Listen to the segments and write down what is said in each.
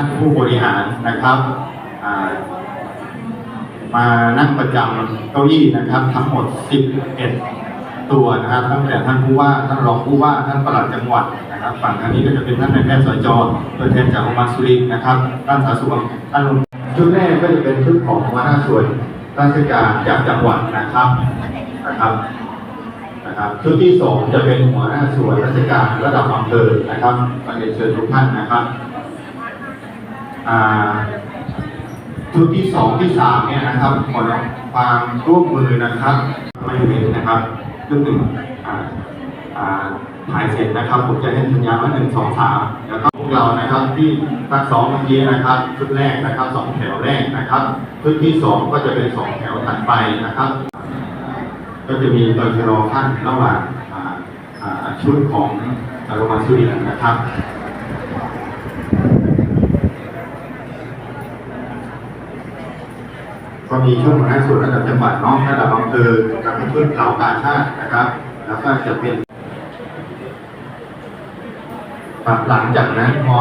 ท่านผู้บริหารนะครับมานั่งประจำเก้าอี้นะครับทั้งหมด 11 ตัวนะครับตั้งแต่ท่านผู้ว่าท่านรองผู้ว่าท่านปลัดจังหวัดนะครับ ฝั่งทางนี้ก็จะเป็นท่านนายแพทย์สจตัวแทนจากโรงพยาบาลสุรินทร์นะครับท่านสาธารณสุขท่านชุดแรกก็จะเป็นชุดของหัวหน้าส่วนราชการจากจังหวัดนะครับนะครับนะครับชุดที่สองจะเป็นหัวหน้าส่วนราชการระดับอำเภอนะครับมาเรียนเชิญทุกท่านนะครับ ชุดที่สองที่สามเนี่ยนะครับขอความร่วมมือนะครับไม่เว้นนะครับชุดหนึ่งถ่ายเสร็จนะครับ ผมจะให้สัญญาณว่าหนึ่งสองสามแล้วก็พวกเรานะครับที่ทักสองเมื่อกี้นะครับชุดแรกนะครับสองแถวแรกนะครับชุดที่สองก็จะเป็นสองแถวถัดไปนะครับ ก็จะมีตอชะลอขั้นระหว่างชุดของโรงพยาบาลสุรินทร์นะครับ ก็ มีช่วงหัวหน้าส่วนระดับจังหวัดน้องระดับอำเภอกับชุดเหล่ากาชาตินะครับ แล้วก็จะเป็นหลังจากนั้นพอ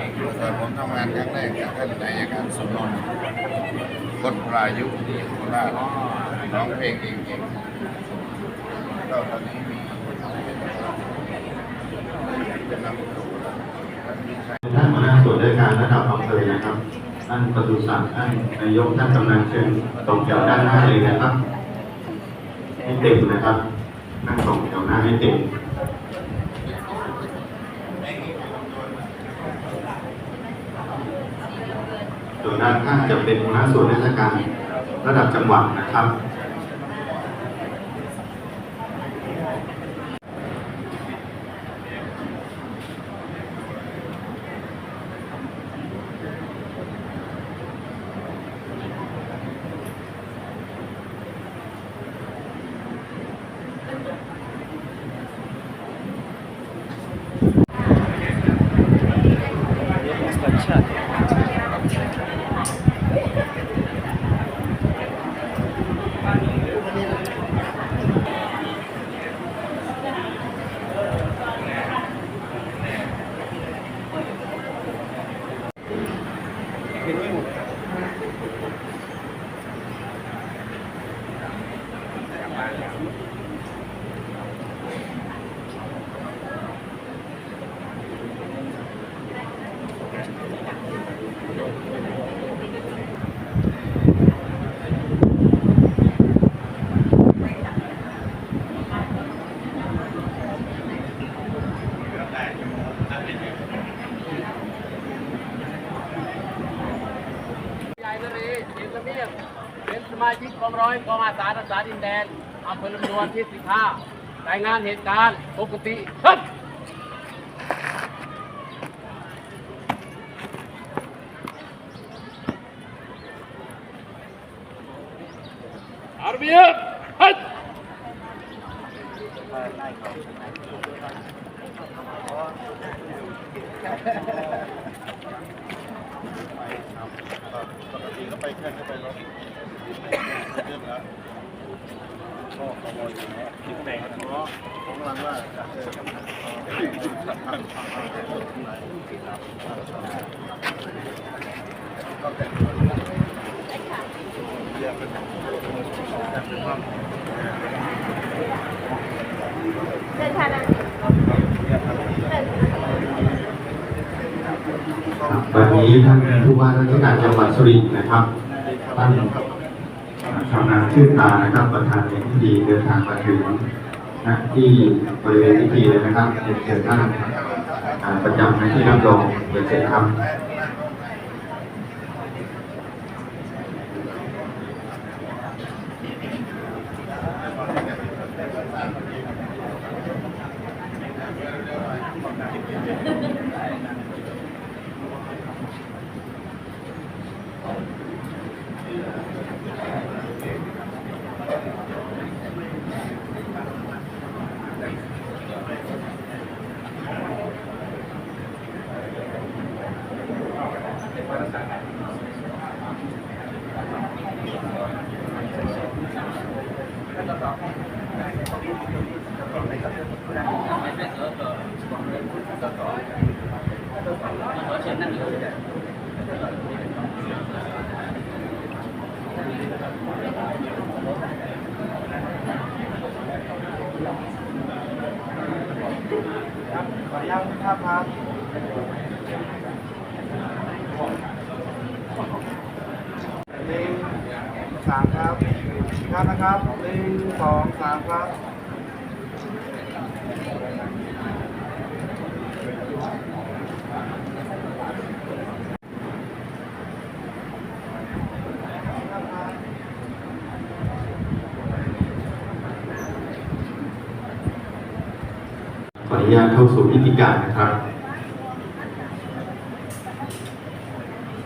อนผมทำงานครั้งแรกเนี่ยท่านนายการสุนนท์กดปลายุที่โคราชร้องเพลงเก่งๆก็ตอนนี้มีเป็นนักดูแล้วท่านหัวหน้าส่วนราชการระดับอำเภอนะครับ ท่านปศุสัตว์ท่านนายกท่านกำนันเชิญตรงแถวด้านหน้าเลยนะครับให้เต็มนะครับนั่งตรงแถวหน้าให้เต็ม โดยนด้านข้างจะเป็นหัวหน้าส่วนราชการระดับจังหวัดนะครับ ใหญ่นรีเสียงระเบียบเป็นส มาชิกกองร้อยกองอาสารักษาดินแดนอำเภอลำดวนที่ 15 รายงานเหตุการณ์ปกติครับอาร์เบียบฮัด ปกติก็ไปแค่ก็ไปรถเรื่องแล้วก็ขโมยอยู่แล้วคิดแต่งเพราะผมกำลังว่าจะเจอกับก็แต่งเรียกเป็นแต่งเป็นห้องเดินทางนะวันนี้ท่านผู้ว่าราชการจังหวัดสุรินทร์นะครับท่านชำนาญชื่นตานะครับประธานในพิธีเดินทางมาถึงณที่บริเวณพิธีเลยนะครับเรียนเชิญท่านอ่าประจำในที่รับรองเรียนเชิญครับ ค ขออนุญาตภาพครับหนึ่งสามครับภาพนะครับหนึ่งสองสามครับ ขออนุ ญาตเข้าสู่พิธีการนะครับ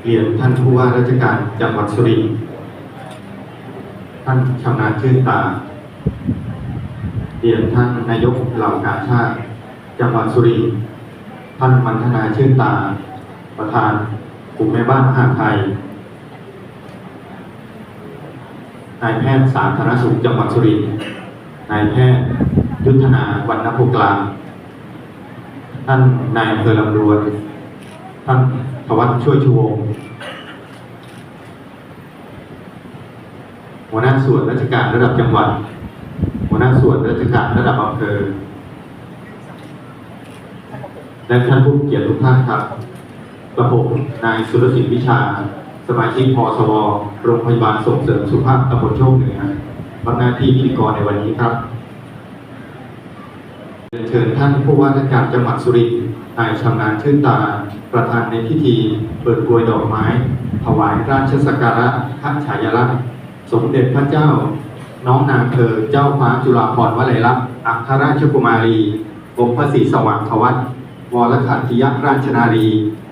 เรียนท่านผู้ว่าราชการจังหวัดสุรินทร์ท่านชำนาญชื่นตา เรียนท่านนายกเหล่ากาชาติจังหวัดสุรินทร์ท่านมันธนาชื่นตา ประธานกลุ่มแม่บ้านมหาไทยนายแพทย์สาธารณสุขจังหวัดสุรินทร์นายแพทย์ยุทธนาวันนภูกลาง ท่านนายอำเภอลำดวนท่านธวัชช่วยชูวงหัวหน้าส่วนราชการระดับจังหวัด หัวหน้าส่วนราชการระดับอำเภอ และท่านผู้เกียรติทุกท่านครับกระผมนายสุรศิลป์วิชา สมาชิกพสว โรงพยาบาลส่งเสริมสุขภาพตำบลโชคเหนือรับหน้าที่พิธีกรในวันนี้ครับ เรียนเชิญท่านผู้ว่าราชการจังหวัดสุรินทร์นายชำนาญชื่นตา ประธานในพิธี เปิดกรวยดอกไม้ ถวายราชสักการะพระฉายาลักษณ์ สมเด็จพระเจ้า น้องนางเธอเจ้าฟ้าจุฬาภรณ์วลัยลักษณ์อัครราชกุมารีองค์พระศรีสว่างทวัฒน์วรขัตติยราชนารี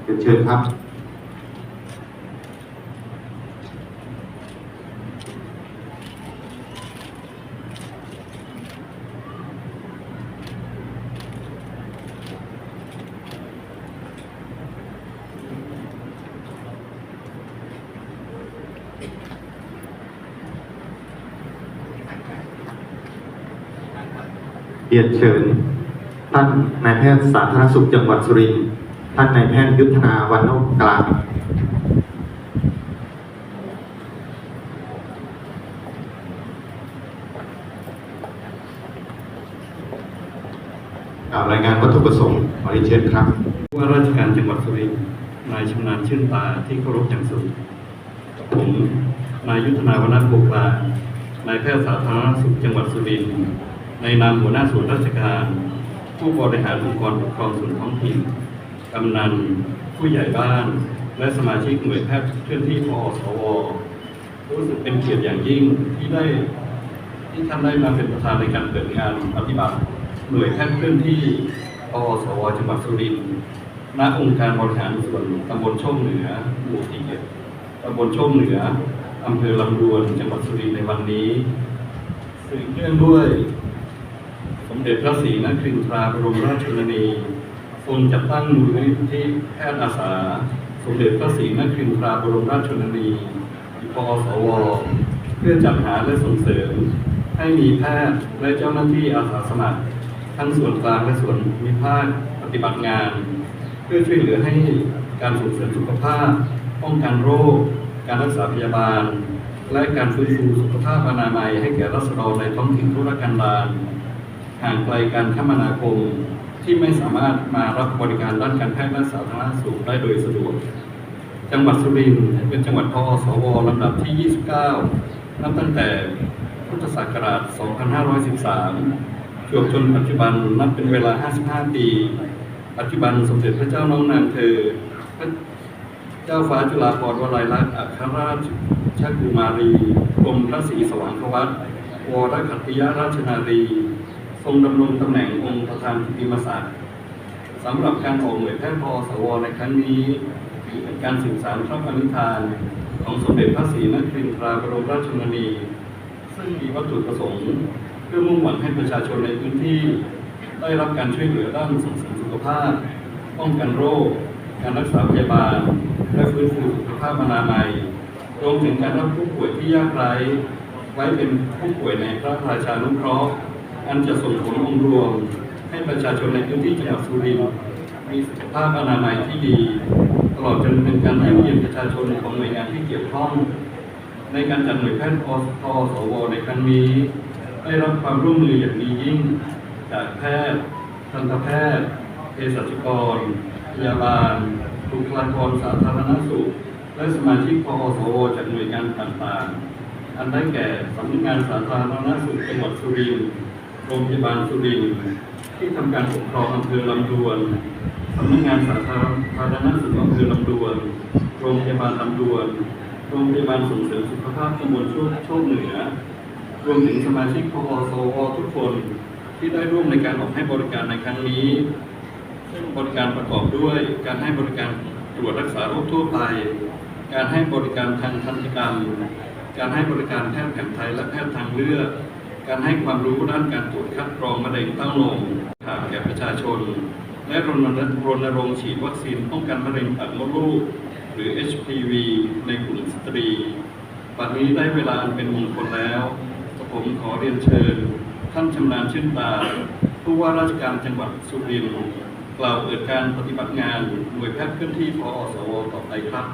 เรียนเชิญครับ เรียนเชิญ ท่านนายแพทย์สาธารณสุขจังหวัดสุรินทร์ท่านนายแพทย์ยุทธนาวันโนกลางกล่าวรายงานวัตถุประสงค์ขอเรียนเชิญครับผู้ว่าราชการจังหวัดสุรินทร์นายชำนาญชื่นตาที่เคารพอย่างสูงผมนายยุทธนาวนโภคลานายแพทย์สาธารณสุขจังหวัดสุรินทร์ ในนามหัวหน้าส่วนราชการ ผู้บริหารองค์กรปกครองส่วนท้องถิ่นกำนัน ผู้ใหญ่บ้าน และสมาชิกหน่วยแพทย์เคลื่อนที่พอสวรู้สึกเป็นเกียรติอย่างยิ่งที่ได้ที่ท่านได้มาเป็นประธานในการเปิดงานปฏิบัติหน่วยแพทย์เคลื่อนที่พอสวจังหวัดสุรินทร์ณองค์การบริหารส่วนตำบลโชคเหนือหมู่ที่เจ็ดตำบลโชคเหนืออำเภอลำดวนจังหวัดสุรินทร์ในวันนี้ซึ่งเนื่องด้วย เด็จพระศรีนครินทราบรมราชชนนี ทรงจัดตั้งมูลนิธิแพทย์อาสา สมเด็จพระศรีนครินทราบรมราชชนนีปอสว เพื่อจัดหาและส่งเสริม ให้มีแพทย์และเจ้าหน้าที่อาสาสมัคร ทั้งส่วนกลางและส่วนมิภาคปฏิบัติงาน เพื่อช่วยเหลือให้การส่งเสริมสุขภาพ ป้องกันโรค การรักษาพยาบาล และการฟื้นฟูสุขภาพอนามัยให้แก่รัษฎรในท้องถิ่นทุรกันดาร ห่างไกลการคมนาคม ที่ไม่สามารถมารับบริการด้านการแพทย์และสาธารณสุขได้โดยสะดวก จังหวัดสุรินทร์เป็นจังหวัดพอสวลำดับที่ 29 นับตั้งแต่พุทธศักราช 2513 จวบจนปัจจุบันนับเป็นเวลา 55 ปี ปัจจุบันสมเด็จพระเจ้าน้องนางเธอพระเจ้าฟ้าจุฬาภรณ์วลัยลักษณ์อัครราชกุมารีกรมพระศรีสว่างควัตวรขัตติยราชนารี ทรงดำรงตำแหน่งองค์ประธานกิติมศักสำหรับการออกหน่วยแพทย์พอสวในครั้งนี้ถือเป็นการสื่อสารพระปณิธาน ของสมเด็จพระศรีนครินทราบรมราชชนนี ซึ่งมีวัตถุประสงค์ เพื่อมุ่งหวังให้ประชาชนในพื้นที่ ได้รับการช่วยเหลือด้านส่งเสริมสุขภาพ ป้องกันโรค การรักษาพยาบาล และฟื้นฟูสุขภาพอนามัยรวมถึงการรับผู้ป่วยที่ยากไร้ไว้เป็นผู้ป่วยในพระราชานุเคราะห์ อันจะส่งผลองรวม ให้ประชาชนในพื้นที่จังหวัดสุรินทร์มีสุขภาพอนามัยที่ดี ตลอดจนเป็นการเยี่ยมเยียนประชาชนของหน่วยงานที่เกี่ยวข้อง ในการจัดหน่วยแพทย์อสพสวในครั้งนี้ ได้รับความร่วมมืออย่างดียิ่ง จากแพทย์ทันตแพทย์เภสัชกร พยาบาลบุคลากรสาธารณสุข และสมาชิกพอสวจากหน่วยงานต่างๆ อันได้แก่สำนักงานสาธารณสุขจังหวัดสุรินทร์ โรงพยาบาลสุรินทร์ที่ทำการปกครองอำเภอลำดวนสำนักงานสาธารณสุขอำเภอลำดวน โรงพยาบาลลำดวน โรงพยาบาลส่งเสริมสุขภาพตำบลโชคโชคเหนือ รวมถึงสมาชิกพอสวทุกคนที่ได้ร่วมในการออกให้บริการในครั้งนี้ ซึ่งบริการประกอบด้วย การให้บริการตรวจรักษาโรคทั่วไป การให้บริการทางทันตกรรม การให้บริการแพทย์แผนไทยและแพทย์ทางเลือก การให้ความรู้ด้านการตรวจคัดกรองมะเร็งเต้านมถามแก่ประชาชน และรณรณรงค์ฉีดวัคซีนป้องกันมะเร็งปากมดลูก หรือ HPV ในกลุ่มสตรีปัจจุบันนี้ได้เวลาเป็นมงคลแล้วผมขอเรียนเชิญ ท่านชำนาญชื่นตาผู้ว่าราชการจังหวัดสุรินทร์กล่าวเปิดการปฏิบัติงานหน่วยแพทย์เคลื่อนที่พอสวต่อไปครับ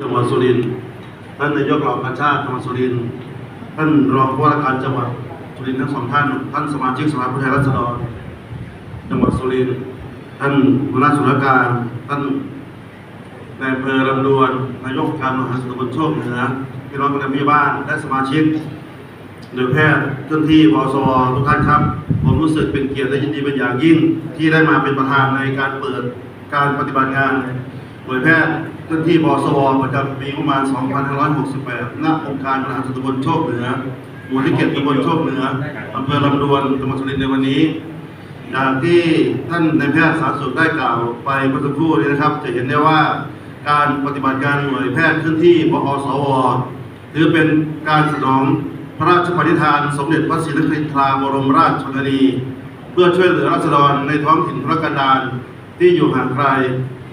จังหวัดสุรินทร์ท่านนายกเหล่ากาชาติจังหวัดสุรินทร์ ท่านรองผู้ว่าราชการจังหวัดสุรินทร์ทั้งสองท่าน ท่านสมาชิกสภาผู้แทนราษฎร จังหวัดสุรินทร์ท่านหัวหน้าส่วนราชการ ท่านนายอำเภอลำดวนนายกการมหาสุขบนโชคเหนือพี่น้องคณะพยาบาลและสมาชิกหน่วยแพทย์เจ้าหน้าที่พสวทุกท่านครับ ผมรู้สึกเป็นเกียรติและยินดีเป็นอย่างยิ่งที่ได้มาเป็นประธานในการเปิดการปฏิบัติงานหน่วยแพทย์ เจ้านที่บสวประจำปีประมาณ 2568 ณ องค์การบริหารส่วนตำบลโชคเหนือหมู่ที่เจ็ดตำบลโชคเหนืออำเภอลำดวนจังหวัดสุรินทร์ในวันนี้อย่างที่ท่านนายแพทย์สาธารณสุขได้กล่าวไปเมื่อสักครู่นี้นะครับ จะเห็นได้ว่าการปฏิบัติการหน่วยแพทย์เคลื่อนที่ปอสวถือเป็นการสนองพระราชปณิธานสมเด็จพระศรีนครินทราบรมราชชนนี เพื่อช่วยเหลือราษฎรในท้องถิ่นทุรกันดารที่อยู่ห่างไกล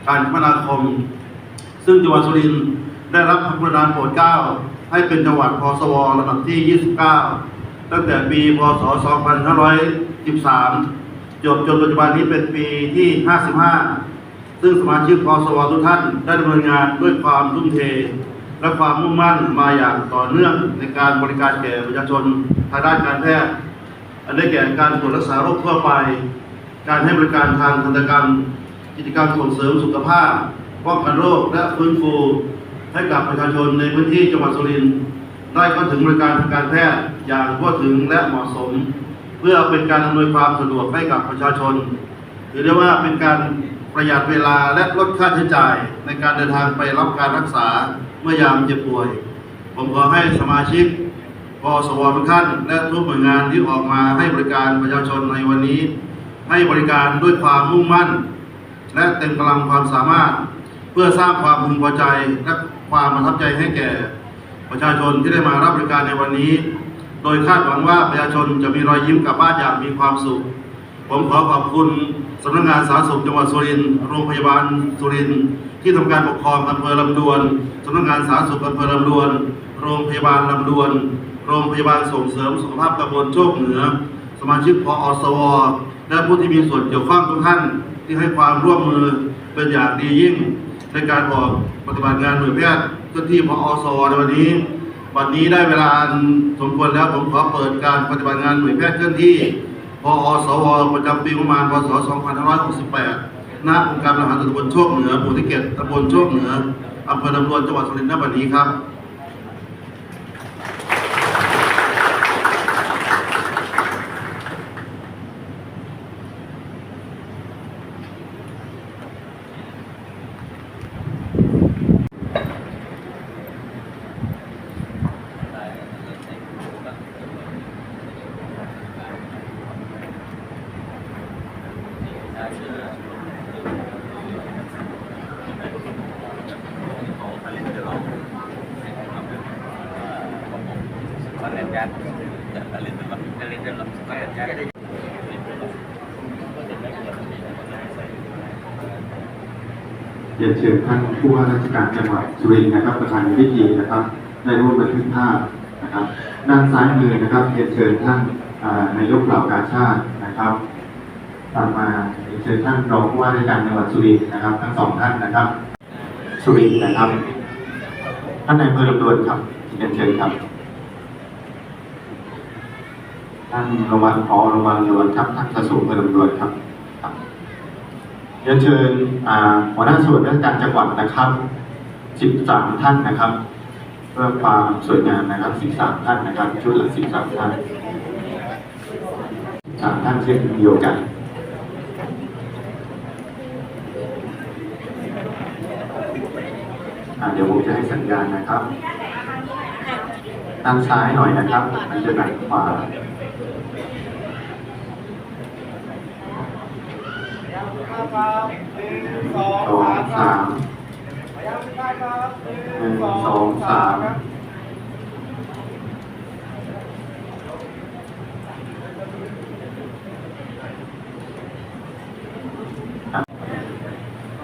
การคมนาคม ซึ่งจังหวัดสุรินทร์ได้รับพระกรุณาโปรดเกล้าให้เป็นจังหวัดพสวลำดับที่ 29 ตั้งแต่ปีพศ 2513 จบจนปัจจุบันนี้เป็นปีที่ 55 ซึ่งสมาชิกพสวทุกท่านได้ดำเนินงานด้วยความทุ่มเท และความมุ่งมั่นมาอย่างต่อเนื่องในการบริการแก่ประชาชนทางด้านการแพทย์ อันได้แก่การตรวจรักษาโรคทั่วไป การให้บริการทางทันตกรรม กิจกรรมส่งเสริมสุขภาพ ป้องกันโรคและฟื้นฟูให้กับประชาชนในพื้นที่จังหวัดสุรินทร์ได้เข้าถึงบริการทางการแพทย์อย่างทั่วถึงและเหมาะสม เพื่อเป็นการอำนวยความสะดวกให้กับประชาชนถือได้ว่าเป็นการประหยัดเวลาและลดค่าใช้จ่ายในการเดินทางไปรับการรักษาเมื่อยามเจ็บป่วย ผมขอให้สมาชิกพสวทุกท่านและทุกหน่วยงานที่ออกมาให้บริการประชาชนในวันนี้ ให้บริการด้วยความมุ่งมั่น และเต็มกำลังความสามารถ พื่อสร้างความพึงพอใจและความประทับใจให้แก่ประชาชนที่ได้มารับบริการในวันนี้ โดยคาดหวังว่าประชาชนจะมีรอยยิ้มกลับบ้านอย่างมีความสุข ผมขอขอบคุณสำนักงานสาธารณสุขจังหวัดสุรินทร์โรงพยาบาลสุรินทร์ที่ทำการปกครองอำเภอลำดวนสำนักงานสาธารณสุขอำเภอลำดวน โรงพยาบาลลำดวน โรงพยาบาลส่งเสริมสุขภาพตำบลโชคเหนือ สมาชิกพอสวและผู้ที่มีส่วนเกี่ยวข้องทุกท่านที่ให้ความร่วมมือเป็นอย่างดียิ่ง ในการออกปฏิบัติงานหน่วยแพทย์เคลื่อนที่พอสวในวันนี้ วันนี้ได้เวลาสมควรแล้วผมขอเปิดการปฏิบัติงานหน่วยแพทย์เคลื่อนที่พออสวประจำปีประมาณพศ 2568ณองค์การบริหารส่วนตำบลโชคเหนือหมู่ที่เกตตำบลโชคเหนืออำเภอลำดวนจังหวัดสุรินทร์ณบัดนี้ครับ เรียนเชิญท่านผู้ว่าราชการจังหวัดสุรินทร์นะครับประธานในพิธีนะครับ ได้ร่วมบันทึกภาพนะครับ ด้านซ้ายมือนะครับเรียนเชิญท่านนายกเหล่ากาชาตินะครับตามมาเรียนเชิญท่านรองผู้ว่าราชการจังหวัดสุรินทร์นะครับ ทั้งสองท่านนะครับ สุรินทร์นะครับท่านนายอำเภอลำดวนครับเรียนเชิญครับ ท่านรางวัลพอรางวัลรางวัลครับท่านสสุเมืองลำดวนครับครับเรียนเชิญอ่าหัวหน้าส่วนราชการจังหวัดนะครับ 13 ท่านนะครับ เพื่อความสวยงามนะครับ 13 ท่านนะครับ ชุดละ 13 ท่านสามท่านเช่นเดียวกันเดี๋ยวผมจะให้สัญญาณนะครับด้านซ้ายหน่อยนะครับมันจะหนักขวา ครับหนึ่งสองสองสามพยายามได้ครับหหนึ่งสองสามครับ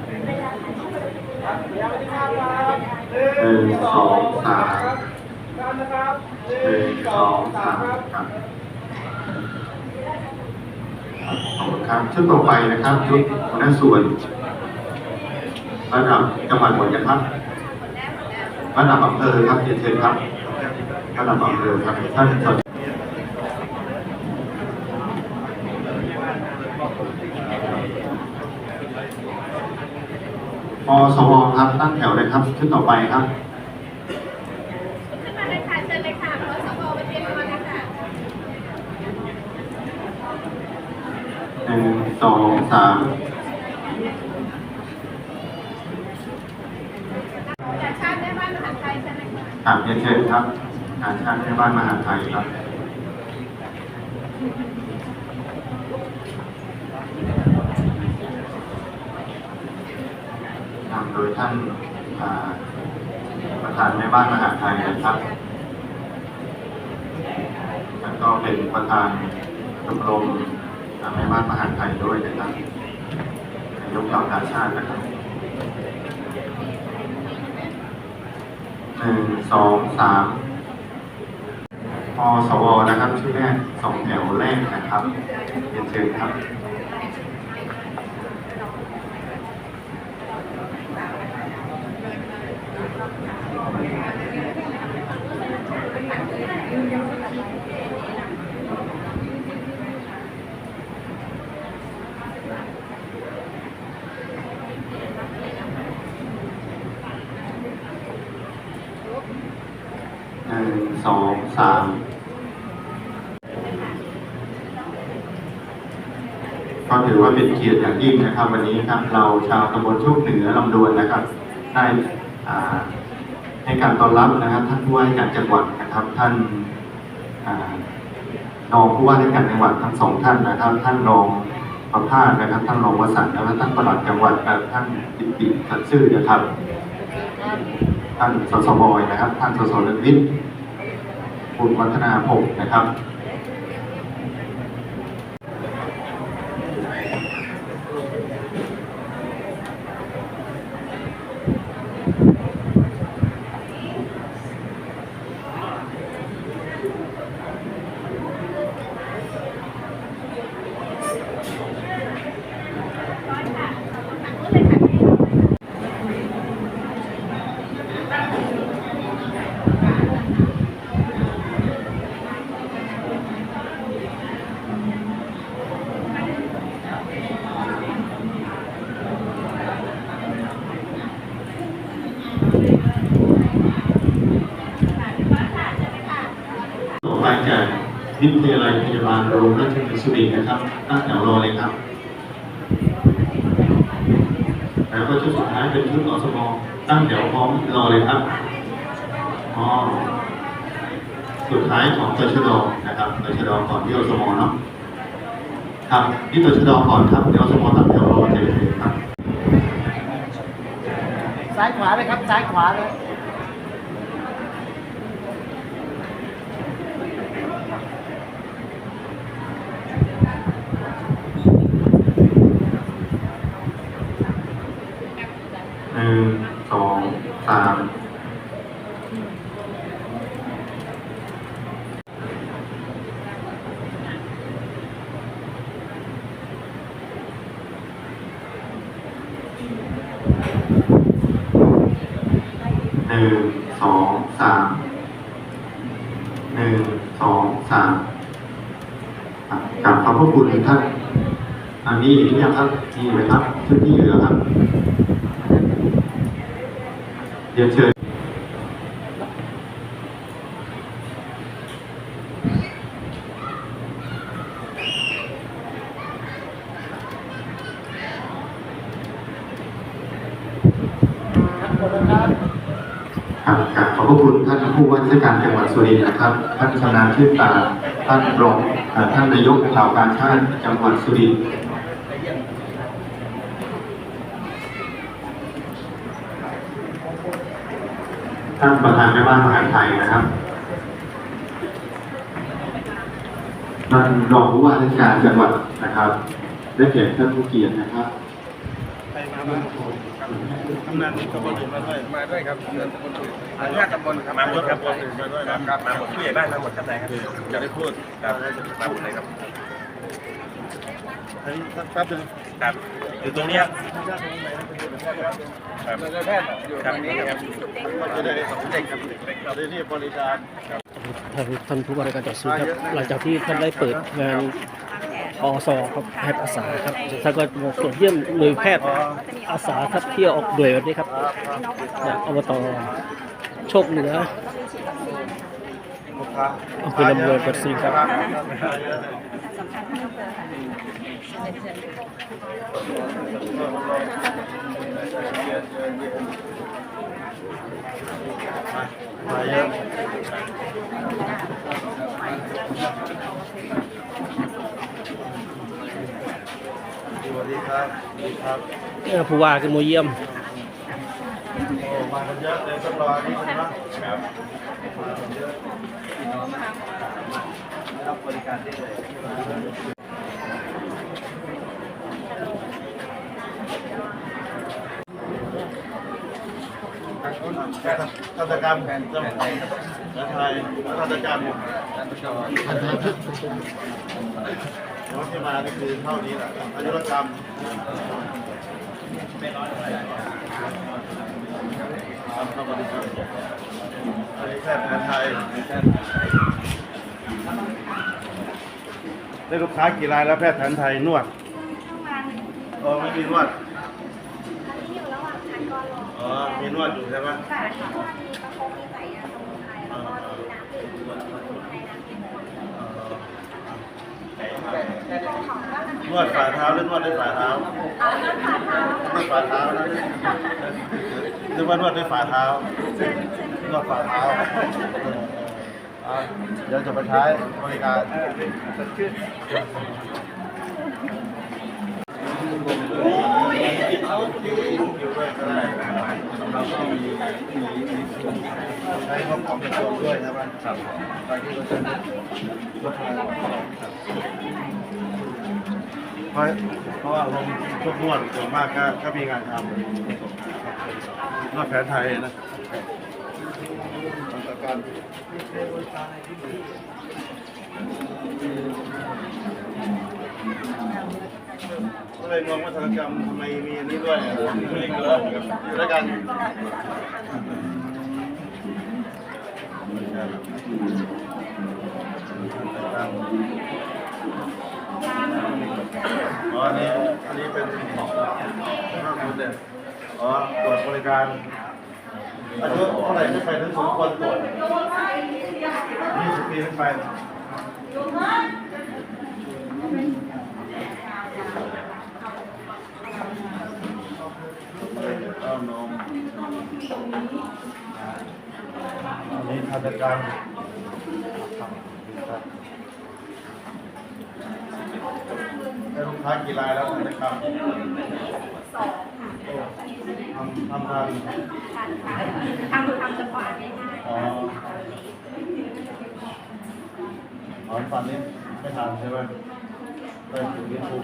หนึ่งสองสาม ครับนะครับห ห นึ่ นึ่ ง ง ส ส อ อง ง สา สาม ม ครับ ครับขอบคุณครับ ชุดต่อไปนะครับชุดหัวหน้าส่วนระดับจังหวัดหมดนะครับระดับอำเภอครับเรียนเชิญครับระดับอำเภอครับท่านสวัสดีพอสวครับตั้งแถวเลยครับชุดต่อไปครับ ขึ้นมาเลยค่ะเชิญเลยค่ะขอสมอไปเตรียมตัวเลยค่ะ หนึ่ง สองสามจากชาติแม่บ้านมหาไทยเชิญเลยค่ะถามเรียนเชิญครับงานชาติแม่บ้านมหาไทยครับนำโดยท่านประธานแม่บ้านมหาไทยนะครับแล้วก็เป็นประธานชมรม อ่าแม่บ้านมหาไทยด้วยนะครับนายกเหล่ากาชาตินะครับหนึ่งสองสามพอสวนะครับชื่อแรกสองแถวแรกนะครับเรียนเชิญครับ หนึ่งสองสาม ก็ถือว่าเป็นเกียรติอย่างยิ่งนะครับ วันนี้ครับเราชาวตำบลโชคเหนือลำดวนนะครับได้อ่าให้การต้อนรับนะครับท่านผู้ว่าการจังหวัดนะครับ ท่านรองผู้ว่าราชการจังหวัดทั้งสองท่านนะครับ ท่านรองประภาสนะครับ ท่านรองวสันต์และท่านประหลัดจังหวัดและท่านปิติสัตย์ซื่อนะครับ ท่านสสบอยนะครับ ท่านสสเลวิทย์คุณวัฒนาพงศ์นะครับ ร้อยค่ะขอบคุณค่ะพูดเลยค่ะ ต่อไปจากวิทยาลัยพยาบาลโรงพยาบาลราชวิสุริ นะครับตั้งแถวรอเลยครับ แล้วก็ชุดสุดท้ายเป็นชุดอสมตั้งแถวพร้อมรอเลยครับอ๋อสุดท้ายของตัวชดอนะครับตัวชดอก่อนที่อสมเนาะครับนี่ตัวชดอก่อนครับเดี๋ยวอสมตั้งแถวรอเลยครับ ซ้ายขวาเลยครับ ซ้ายขวาเลย หนึ่งสองสาม นึ่งสองสามหนึ่งสองสามครับกลับขอบพระคุณท่าน อันนี้อีกหรือ ยังครับมีไหมครับชุดที่เหลือครับเรียนเชิญครับกราบขอบพระคุณท่านผู้ว่าราชการจังหวัดสุรินทร์นะครับ ท่านชำนาญชื่นตา ท่านรองเอ่อท่านนายกเหล่าการชาติจังหวัดสุรินทร์ท่าระธานแม่บ้านมหาไทยนะครับท่านรองผู้ว่าราชการจังหวัดนะครับ ได้แก่ท่านผู้เกียรตินะครับใครมาบ้างกำนันตำบลอื่นมาด้วยมาด้วยครับเงินตำบลอื่นห้าตำบลครับมาหมดครับมาด้วยครับมาหมดผู้ใหญ่บ้านมาหมดครับนายครับจะได้พูดครับมาหมดเลยครับ อันนี้สักแป๊บนึงครับอยู่ตรงเนี้ยครับแพทย์อยู่ตรงนี้ครับจะได้เด็กครับเราได้เรียกบริการทางท่านผู้ว่าราชการจัดสุรินทร์ครับ หลังจากที่ท่านได้เปิดงานอสครับแพทย์อาสาครับท่านก็มาตรวจเยี่ยมหน่วยแพทย์อาสาครับที่ออกหน่วยวันนี้ครับจากอบตโชคเหนือลูกค้าอำเภอลำดวนจังหวัดสุรินทร์ครับ มาเยอะสวัสดีครับสวัสดีครับเอ่อผู้ว่าขึ้นมาเยี่ยมโอ้มากันเยอะเลยต้องรอยนี่คนนะครับมากันเยอะรับบริการได้เลย ทัตกรรมจำไทยไทยทัตกรรมรถที่มานี่คือเท่านี้แหละอายุรกรรมครับเข้ามาดีครับอันนี้แพทย์แผนไทยได้ลูกค้ากี่รายแล้วแพทย์แผนไทยนวดเออไม่มีนวด อยู่ระหว่างคันกรรอ อ๋อ มีนวดอยู่ใช่ไหมค่ะที่ว่ามีประคบมีใส่ยาสมุนไพรแล้วก็มีน้ำดื่มสมุนไพรน้ำกินของก็มันนวดฝ่าเท้าหรือนวดด้วยฝ่าเท้าเอาเรื่าเท้านวดฝ่าเท้านะนึกว่านวดด้วยฝ่าเท้านวดฝ่าเท้าเออเอเดี๋ยวจะไปใช้บริการใช้ของ ช้ของตัวด้วยใช่ไหมครับตอนที่เราจะลดราคาเพราะเพราะว่าลงพวกนวดส่วนมากก็ก็มีงานทำนวดแผนไทยนะตะการก็เลยงงว่าธนกรรมทำไมมีอันนี้ด้วยอะไม่เกิดอยู่ด้วยกัน อ๋ออันนี้อันนี้เป็นของข้าวคุณเด็ดอ๋อตรวจบริการอายุเท่าไหร่ขึ้นไปถึงสมควรตรวจยี่สิบปีขึ้นไปเอานมอันนี้ทันตกรรมได้ลูก ค้ากี่รายแล้วทันตกรรมทำทำทานทำทำเฉพาะอันง่ายอ๋ออ๋อฟันนี้ไม่ทานใช่ไหมได้ถึงนี้ถูก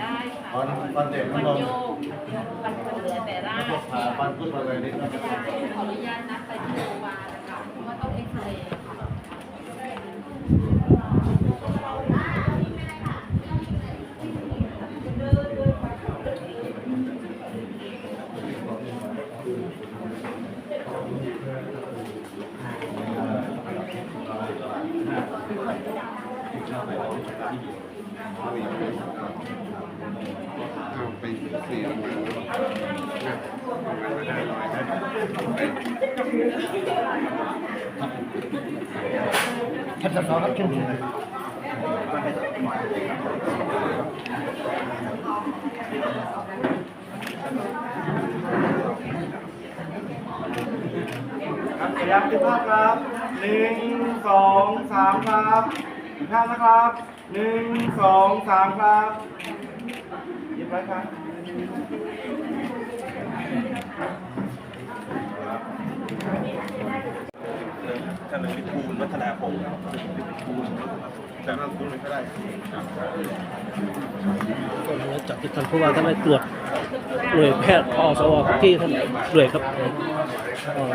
อ๋อฟันเด็กมันลงมันเหลือแต่ร่างฟันพุทธอะไรนี่ก็จะขออนุญาตนัดไปที่โรงพยาบาลนะคะเพราะว่าต้องเอ็กซเรย์ค่ะ อ เอาไปเสียมา ครับขยับที่ภาพครับหนึ่งสองสามครับอีกภาพนะครับหนึ่งสองสามครับยิบไว้ครับ ท่านวิทูลวัฒนาพงศ์ครับจากนั้นคุณไม่ได้ก็หลังจากที่ท่านผู้ว่าท่านได้ตรวจหน่วยแพทย์อสวที่ท่านด้วยครับเออ